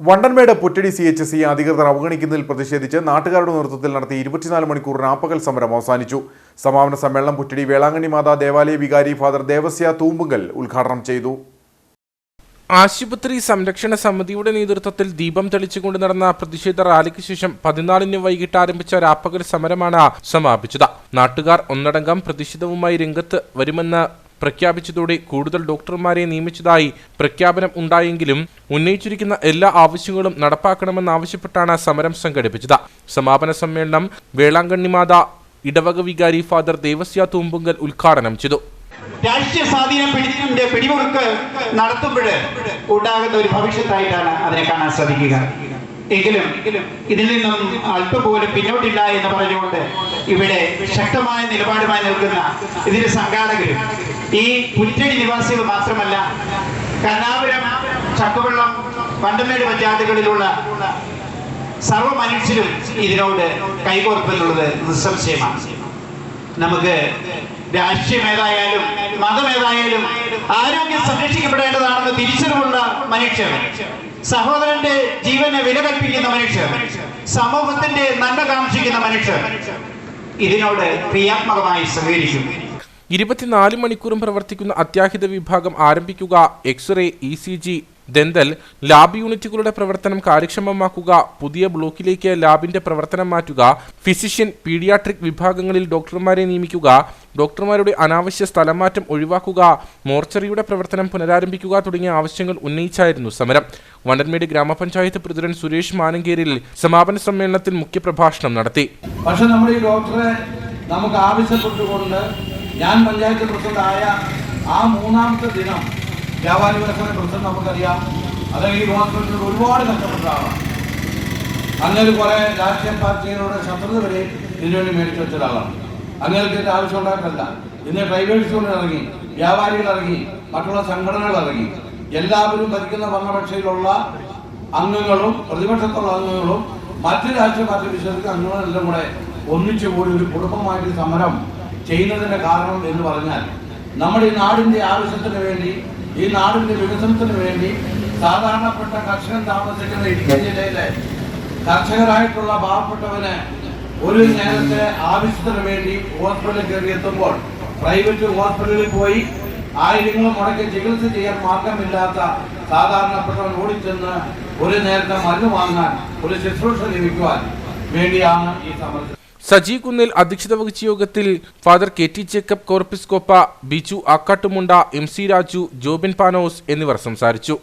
Vandanmedu Puttady C H C അധികൃതർ അവഗണിക്കുന്നതിൽ പ്രതിഷേധിച്ച് നാട്ടുകാരുടെ നേതൃത്വത്തിൽ നടത്തിയ ഇരുപത്തിനാല് മണിക്കൂർ രാപ്പകൽ സമരം അവസാനിച്ചു. സമാപന സമ്മേളനം പുറ്റടി വേളാങ്കണ്ണി മാതാ ദേവാലയ വികാരി ഫാദർ ദേവസ്യ തൂമ്പുങ്കൽ ഉദ്ഘാടനം ചെയ്തു. ആശുപത്രി സംരക്ഷണ സമിതിയുടെ നേതൃത്വത്തിൽ ദീപം തെളിച്ചുകൊണ്ട് നടന്ന പ്രതിഷേധ റാലിക്ക് ശേഷം പതിനാലിന് വൈകിട്ട് ആരംഭിച്ച രാപ്പകൽ സമരമാണ് സമാപിച്ചത്. നാട്ടുകാർ ഒന്നടങ്കം പ്രതിഷേധവുമായി രംഗത്ത് വരുമെന്ന് പ്രഖ്യാപിച്ചതോടെ കൂടുതൽ ഡോക്ടർമാരെ നിയമിച്ചതായി പ്രഖ്യാപനം ഉണ്ടായെങ്കിലും ഉന്നയിച്ചിരിക്കുന്ന എല്ലാ ആവശ്യങ്ങളും നടപ്പാക്കണമെന്നാവശ്യപ്പെട്ടാണ് സമരം സംഘടിപ്പിച്ചത്. സമാപന സമ്മേളനം വേളാങ്കണ്ണിമാത ഇടവക വികാരി ഫാദർ ദേവസ്യ തൂമ്പുങ്കൽ ഉദ്ഘാടനം ചെയ്തു. രാഷ്ട്രീയ സ്വാധീനം പിടിച്ചിന്റെ പിടിമുറുക്ക് നടത്തുമ്പോൾ ഉണ്ടാകുന്ന ഒരു ഭവിഷ്യത്തായിട്ടാണ് അതിനെ കാണാൻ സാധിക്കുക. എങ്കിലും ഇതിൽ നിന്നും അല്പം പോലും പിന്നോട്ടില്ല എന്ന് പറഞ്ഞുകൊണ്ട് ഇവിടെ ശക്തമായ നിലപാടുമായി നിൽക്കുന്ന ഇതിന്റെ സംഘാടകരും ഈ പുറ്റടി നിവാസികൾ മാത്രമല്ല കണ്ണാപുരം ചക്കുവെള്ളം പണ്ടമേട് പഞ്ചായത്തുകളിലുള്ള സർവ മനുഷ്യരും ഇതിനോട് കൈകോർപ്പെന്നുള്ളത് നിസ്സംശയമാണ്. നമുക്ക് രാഷ്ട്രീയം ഏതായാലും മതം ഏതായാലും ആരോഗ്യം സംരക്ഷിക്കപ്പെടേണ്ടതാണെന്ന് തിരിച്ചറിവുള്ള മനുഷ്യർ. സഹോദരന്റെ ജീവനെ വിലകൽപ്പിക്കുന്ന മനുഷ്യർ. സമൂഹത്തിന്റെ നന്മ കാക്ഷിക്കുന്ന മനുഷ്യർ. ഇതിനോട് ക്രിയാത്മകമായി സഹകരിക്കും. ഇരുപത്തിനാല് മണിക്കൂറും പ്രവർത്തിക്കുന്ന അത്യാഹിത വിഭാഗം ആരംഭിക്കുക. X ray E C G dental lab യൂണിറ്റുകളുടെ പ്രവർത്തനം കാര്യക്ഷമമാക്കുക പുതിയ ബ്ലോക്കിലേക്ക് ലാബിന്റെ പ്രവർത്തനം മാറ്റുക ഫിസിഷ്യൻ പീഡിയാട്രിക് വിഭാഗങ്ങളിൽ ഡോക്ടർമാരെ നിയമിക്കുക ഡോക്ടർമാരുടെ അനാവശ്യ സ്ഥലമാറ്റം ഒഴിവാക്കുക മോർച്ചറിയുടെ പ്രവർത്തനം പുനരാരംഭിക്കുക തുടങ്ങിയ ആവശ്യങ്ങൾ ഉന്നയിച്ചായിരുന്നു സമരം. വണ്ടൻമേട് ഗ്രാമപഞ്ചായത്ത് പ്രസിഡന്റ് സുരേഷ് മാനങ്കേരിൽ സമാപന സമ്മേളനത്തിൽ മുഖ്യപ്രഭാഷണം നടത്തി. പക്ഷെ നമ്മുടെ ഈ ഡോക്ടറെ നമുക്ക് ആവശ്യപ്പെട്ടുകൊണ്ട് ഞാൻ പഞ്ചായത്ത് പ്രസിഡന്റായ ആ മൂന്നാമത്തെ ദിനം വ്യാപാരി വ്യവസായ പ്രസിഡന്റ് നമുക്കറിയാം. അദ്ദേഹം ഈ ഹോസ്പിറ്റലിൽ ഒരുപാട് കഷ്ടപ്പെട്ട ആളാണ് അങ്ങനെ കുറെ രാഷ്ട്രീയ പാർട്ടികളുടെ ശത്രുത വരെ ഇതിനുവേണ്ടി മേടിച്ചു വെച്ച ഒരാളാണ്. അങ്ങനെയൊക്കെ ആവശ്യം ഉണ്ടായിട്ടല്ല. ഇന്ന് ഡ്രൈവേഴ്സ് കൊണ്ട് ഇറങ്ങി വ്യാപാരികൾ ഇറങ്ങി മറ്റുള്ള സംഘടനകൾ ഇറങ്ങി എല്ലാവരും ഭരിക്കുന്ന ഭരണപക്ഷയിലുള്ള അംഗങ്ങളും പ്രതിപക്ഷത്തുള്ള അംഗങ്ങളും മറ്റു രാഷ്ട്രീയ പാർട്ടി വിശ്വസിക്കുന്ന അംഗങ്ങളെല്ലാം കൂടെ ഒന്നിച്ചു കൂടി ഒരു കുടുംബമായിട്ട് സമരം ചെയ്യുന്നതിന്റെ കാരണം എന്ന് പറഞ്ഞാൽ നമ്മുടെ ഈ നാടിന്റെ ആവശ്യത്തിന് വേണ്ടി ഈ നാടിന്റെ വികസനത്തിന് വേണ്ടി സാധാരണപ്പെട്ട കർഷകൻ താമസിക്കുന്ന ഇടുക്കി ജില്ലയിലെ കർഷകരായിട്ടുള്ള പാവപ്പെട്ടവന് ഒരു നേരത്തെ ആവശ്യത്തിന് വേണ്ടി ഹോസ്പിറ്റലിൽ കയറി എത്തുമ്പോൾ പ്രൈവറ്റ് ഹോസ്പിറ്റലിൽ പോയി ആയിരങ്ങൾ മുടക്കി ചികിത്സ ചെയ്യാൻ മാർഗമില്ലാത്ത സാധാരണപ്പെട്ടവൻ ഓടിച്ചെന്ന് ഒരു നേരത്തെ മരുന്ന് വാങ്ങാൻ ഒരു ശുശ്രൂഷ ലഭിക്കുവാൻ വേണ്ടിയാണ് ഈ സമരം സജി കുന്നിൽ അധ്യക്ഷത വഹിച്ച യോഗത്തിൽ father K T Jacob Corepiscopa Biju Akkattumunda M C Raju Jobin Panos എന്നിവർ സംസാരിച്ചു.